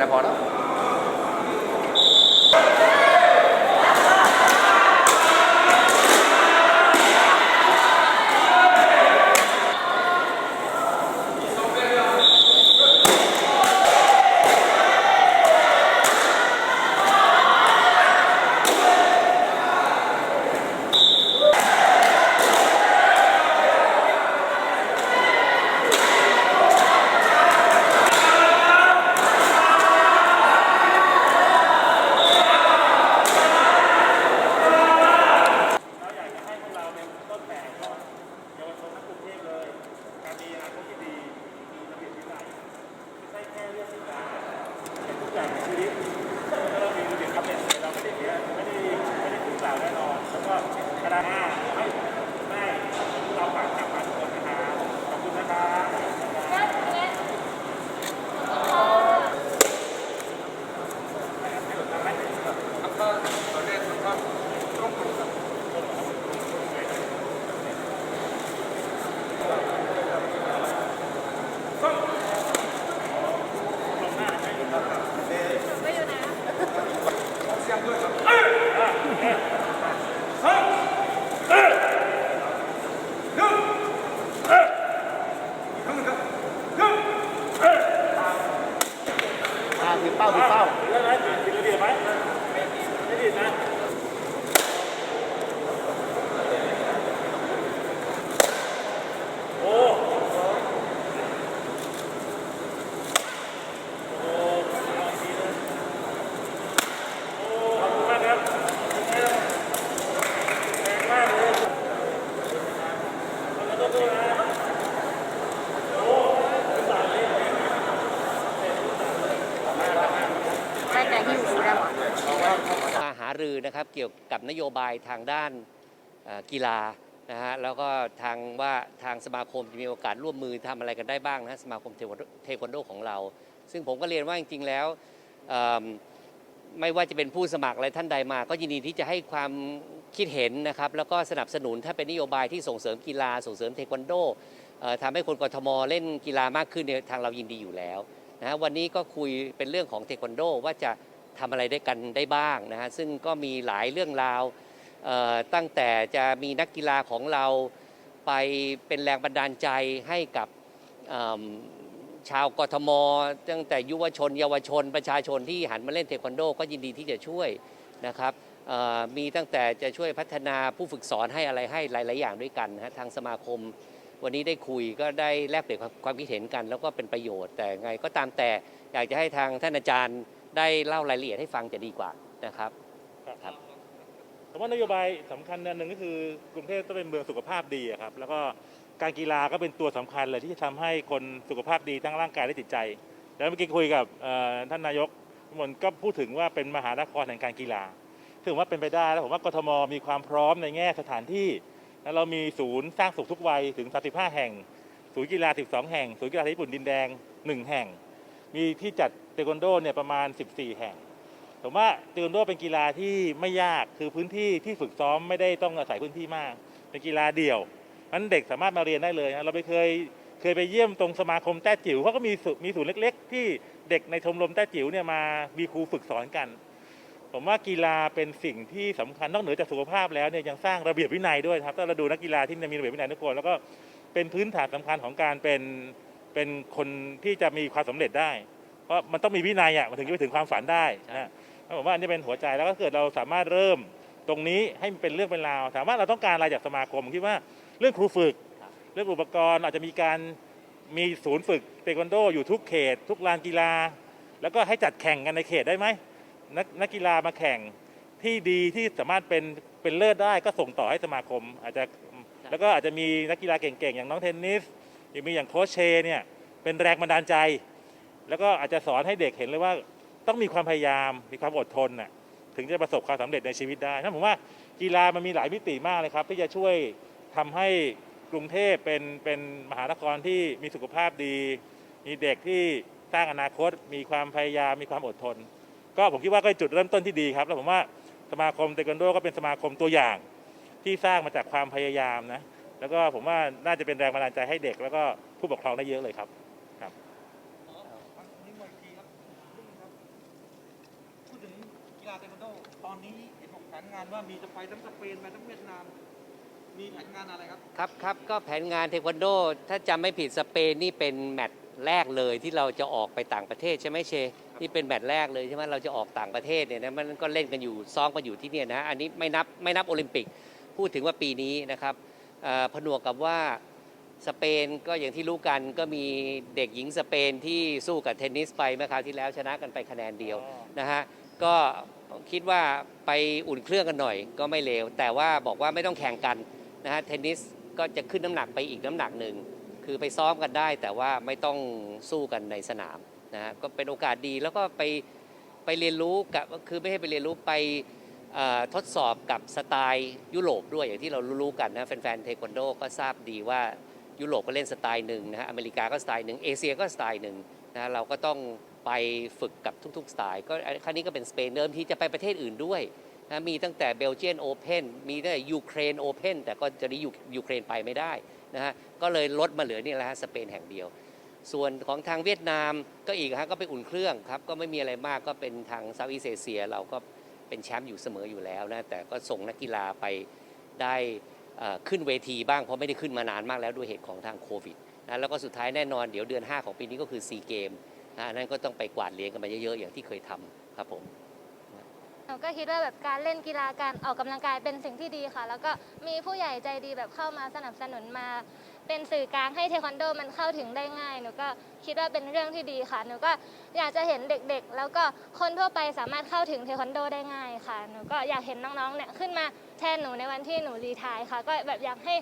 रखना पड़ा। ได้แต่หิวแล้วมาหารือนะครับเกี่ยวกับนโยบายทางด้านกีฬานะฮะแล้วก็ทางว่าทางสมาคมจะมีโอกาสร่วมมือทำอะไรกันได้บ้างนะสมาคมเทควันโดของเรา ซึ่งผมก็เรียนว่าจริงๆแล้วไม่ว่าจะเป็นผู้สมัครอะไรท่านใดมา ก็ยินดีที่จะให้ความคิดเห็นนะครับแล้วก็สนับสนุนถ้าเป็นนโยบายที่ส่งเสริมกีฬาส่งเสริมเทควันโดเอ่อทำให้คนกทมเล่นกีฬามากขึ้นเนี่ยทางเรายินดีอยู่แล้วนะฮะวันนี้ก็คุยเป็นเรื่องของเทควันโดว่าจะ ทำอะไรได้กันได้บ้างนะฮะซึ่งก็มีหลายเรื่องราวตั้งแต่จะมีนักกีฬาของเราไปเป็นแรงบันดาลใจให้กับชาวกทม ตั้งแต่ยุวชน เยาวชน ประชาชนที่หันมาเล่นเทควันโด ก็ยินดีที่จะช่วยนะครับมีตั้งแต่จะช่วยพัฒนาผู้ฝึกสอนให้อะไรให้หลาย ๆ อย่างด้วยกันนะฮะทางสมาคม วันนี้ได้คุยก็ได้แลกเปลี่ยนความคิดเห็นกัน แล้วก็เป็นประโยชน์แต่ไงก็ตามแต่อยากจะให้ทางท่านอาจารย์ ได้เล่ารายละเอียดให้ฟังจะดีกว่านะครับ ครับผมว่านโยบายสำคัญอันหนึ่งก็คือกรุงเทพต้องเป็นเมืองสุขภาพดีอะครับ แล้วก็การกีฬาก็เป็นตัวสำคัญเลยที่จะทำให้คนสุขภาพดีทั้งร่างกายและจิตใจ แล้วเมื่อกี้คุยกับเอ่อท่านนายกมนก็พูดถึงว่าเป็นมหานครแห่งการกีฬาถึงว่าเป็นไปได้แล้วผมว่ากทมมีความพร้อมในแง่สถานที่แล้วเรามีศูนย์สร้างสุขทุกวัยถึง 35 แห่ง ศูนย์กีฬา 12 แห่ง ศูนย์กีฬาที่ญี่ปุ่นดินแดง 1 แห่ง มีที่จัดเทควันโดเนี่ยประมาณ 14 แห่ง ผมว่าเทควันโดเป็นกีฬาที่ไม่ยากคือพื้นที่ที่ฝึกซ้อมไม่ได้ต้องอาศัยพื้นที่มาก เป็นกีฬาเดี่ยวนั้นเด็กสามารถมาเรียนได้เลยนะเราไปเคยเคยไปเยี่ยมตรงสมาคมแต้จิ๋วเขาก็มีศูมีศูนย์เล็ก ๆ ที่เด็กในชมรมแต้จิ๋วเนี่ยมามีครูฝึกสอนกัน ผมว่ากีฬาเป็นสิ่งที่สำคัญนอกเหนือจากสุขภาพแล้วเนี่ยยังสร้างระเบียบวินัยด้วยครับถ้าเราดูนักกีฬาที่มีระเบียบวินัยทุกคนแล้วก็เป็นพื้นฐานสำคัญของการเป็น เป็นคนที่จะมีความสำเร็จได้ เพราะมันต้องมีวินัยอะมันถึงจะไปถึงความฝันได้นะแล้วผมว่าอันนี้เป็นหัวใจแล้วก็เกิดเราสามารถเริ่มตรงนี้ให้มันเป็นเรื่องเป็นราวถามว่าเราต้องการอะไรจากสมาคมผมคิดว่าเรื่องครูฝึก เรื่องอุปกรณ์อาจจะมีการมีศูนย์ฝึกเทควันโดอยู่ทุกเขต ทุกลานกีฬา แล้วก็ให้จัดแข่งกันในเขตได้ไหมนักนักกีฬามาแข่งที่ดีที่สามารถเป็นเป็นเลิศได้ก็ส่งต่อให้สมาคม อาจจะแล้วก็อาจจะมีนักกีฬาเก่งๆ อย่างน้องเทนนิส ยังมีอย่างโค้ชเชเนี่ยเป็นแรงบันดาลใจ แล้วก็อาจจะสอนให้เด็กเห็นเลยว่าต้องมีความพยายามมีความอดทนน่ะถึงจะประสบความสำเร็จในชีวิตได้ถ้าผมว่ากีฬามันมีหลายมิติมากเลยครับ ที่จะช่วยทำให้กรุงเทพเป็นเป็นมหานครที่มีสุขภาพดี มีเด็กที่สร้างอนาคต มีความพยายามมีความอดทน ก็ผมคิดว่าก็เป็นจุดเริ่มต้นที่ดีครับ แล้วผมว่าสมาคมเทควันโดก็เป็นสมาคมตัวอย่างที่สร้างมาจากความพยายามนะ แล้วก็ผมว่าน่าจะเป็นแรงบันดาลใจให้เด็ก แล้วก็ผู้ปกครองได้เยอะเลยครับครับพูดถึงกีฬาเทควันโดตอนนี้เห็นบอกแผนงานว่ามีจะไปทั้งสเปนไปทั้งเวียดนามมีแผนงานอะไรครับครับครับก็แผนงานเทควันโด ถ้าจำไม่ผิดสเปนนี่เป็นแมตช์แรกเลยที่เราจะออกไปต่างประเทศใช่ไหมเชนี่เป็นแมตช์แรกเลยใช่ไหมเราจะออกต่างประเทศเนี่ยนะมันก็เล่นกันอยู่ซ้อมกันอยู่ที่เนี่ยนะอันนี้ไม่นับไม่นับโอลิมปิก พูดถึงว่าปีนี้นะครับ ผนวกกับว่าสเปนก็อย่างที่รู้กันก็มีเด็กหญิงสเปนที่สู้กับเทนนิสไปเมื่อคราวที่แล้วชนะกันไปคะแนนเดียวนะฮะก็คิดว่าไปอุ่นเครื่องกันหน่อยก็ไม่เลว แต่ว่าบอกว่าไม่ต้องแข่งกันนะฮะเทนนิสก็จะขึ้นน้ำหนักไปอีกน้ำหนักหนึ่งคือไปซ้อมกันได้ แต่ว่าไม่ต้องสู้กันในสนามนะฮะก็เป็นโอกาสดีแล้วก็ไปไปเรียนรู้กับคือไม่ให้ไปเรียนรู้ไปเอ่อ ทดสอบกับสไตล์ยุโรปด้วยอย่างที่เรารู้ๆกันนะแฟนๆเทควันโดก็ทราบดีว่ายุโรปก็เล่นสไตล์หนึ่งนะฮะอเมริกาก็สไตล์หนึ่งเอเชียก็สไตล์หนึ่งนะเราก็ต้องไปฝึกกับทุกๆสไตล์ก็ครั้งนี้ก็เป็นสเปนเดิมที่จะไปประเทศอื่นด้วยนะมีตั้งแต่เบลเจียนโอเพนมีตั้งแต่ยูเครนโอเพนแต่ก็จะนี้ยูยูเครนไปไม่ได้นะฮะก็เลยลดมาเหลือนี่แหละฮะสเปนแห่งเดียว ส่วนของทางเวียดนามก็อีกฮะก็ไปอุ่นเครื่องครับก็ไม่มีอะไรมากก็เป็นทางเซาท์อีสเอเชียเราก็ เป็นแชมป์อยู่เสมออยู่แล้วนะแต่ก็ส่งนักกีฬาไปได้ขึ้นเวทีบ้างเพราะไม่ได้ขึ้นมานานมากแล้วด้วยเหตุของทางโควิดนะแล้วก็สุดท้ายแน่นอนเดี๋ยวเดือน 5 ของปีนี้ก็คือซีเกมนะอันนั้นก็ต้องไปกวาดเหรียญกันมาเยอะๆ อย่างที่เคยทำครับผมก็คิดว่าแบบการเล่นกีฬาการออกกำลังกายเป็นสิ่งที่ดีค่ะ แล้วก็มีผู้ใหญ่ใจดีแบบเข้ามาสนับสนุนมา เป็นสื่อกลางให้เทควันโดมันเข้าถึงได้ง่ายหนูก็คิดว่าเป็นเรื่องที่ดีค่ะหนูก็อยากจะเห็นเด็กๆ แล้วก็คนทั่วไปสามารถเข้าถึงเทควันโดได้ง่ายค่ะหนูก็อยากเห็นน้องๆเนี่ยขึ้นมาแทนหนูในวันที่หนูรีทายค่ะ ก็แบบอยากให้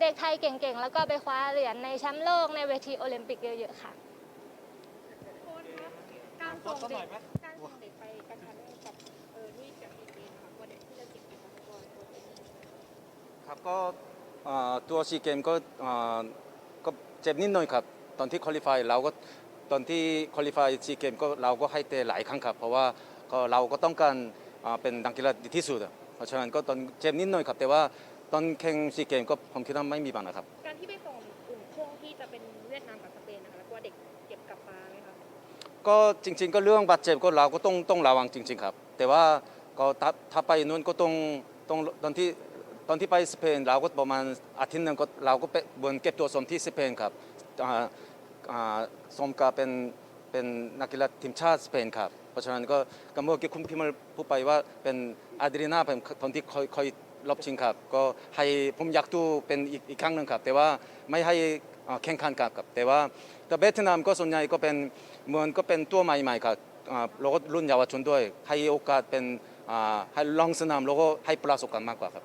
เด็กไทยเก่งๆ แล้วก็ไปคว้าเหรียญในแชมป์โลกในเวทีโอลิมปิกเยอะๆค่ะครับการส่งเด็กการส่งเด็กไปกันทันกับเออนี่กับอีกเกมค่ะว่าเด็กที่จะเจ็บกับก่อนตัวเองครับก็ ตัวซีเกมก็เอ่อก็เจ็บนิดหน่อยครับ ตอนที่คอลี่ฟายเราก็ตอนที่คอลี่ฟายซีเกมก็เราก็ให้เตะหลายครั้งครับ เพราะว่าก็เราก็ต้องการอ่าเป็นนักกีฬาดีที่สุดอะเพราะฉะนั้นก็ตอนเจ็บนิดหน่อยครับ แต่ว่าตอนแข่งซีเกมก็ผมคิดว่าไม่มีปัญหาครับ การที่ไปส่งอุ่นเครื่องที่จะเป็นเวียดนามกับสเปนนะคะแล้วกลัวเด็กเจ็บกลับมาไหมคะก็จริง ๆ ก็เรื่องบาดเจ็บก็เราก็ต้องต้องระวังจริง ๆ ครับ แต่ว่าก็ถ้าถ้าไปนู้นก็ต้องต้องตอนที่ ตอนที่ไปสเปนเราก็ประมาณอาทิตย์หนึ่งก็เราก็ไปบนเก็บตัวซ้อมที่สเปนครับอ่าอ่าซ้อมกับเป็นเป็นนักกีฬาทีมชาติสเปนครับเพราะฉะนั้นก็ก็เมื่อกี้คุณพิมพ์พูดไปว่าเป็นอาดรีนาเป็นคนที่คอยคอยรอบชิงครับ ก็ให้ผมอยากดูเป็นอีกอีกครั้งหนึ่งครับ แต่ว่าไม่ให้แข่งขันกับครับแต่ว่าแต่เวียดนามก็ส่วนใหญ่ก็เป็นเหมือนก็เป็นตัวใหม่ๆครับอ่าก็รุ่นเยาวชนด้วยให้โอกาสเป็นให้ลองสนามแล้วก็ให้ประสบการณ์มากกว่าครับ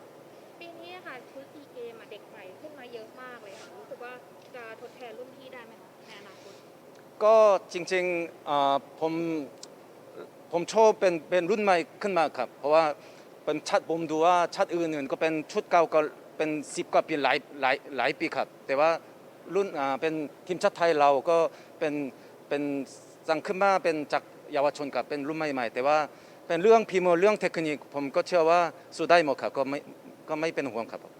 ก็จริงๆอ่าผมผมชอบเป็นเป็นรุ่นใหม่ขึ้นมาครับ เพราะว่าเป็นชัดผมดูว่าชัดอื่นๆก็เป็นชุดเก่าก็เป็นสิบกว่าปีหลายหลายหลายปีครับ แต่ว่ารุ่นอ่าเป็นทีมชาติไทยเราก็เป็นเป็นสั่งขึ้นมาเป็นจากเยาวชนกับเป็นรุ่นใหม่ๆ แต่ว่าเป็นเรื่องพิมพ์เรื่องเทคนิคผมก็เชื่อว่าสู้ได้หมดครับก็ไม่ก็ไม่เป็นห่วงครับ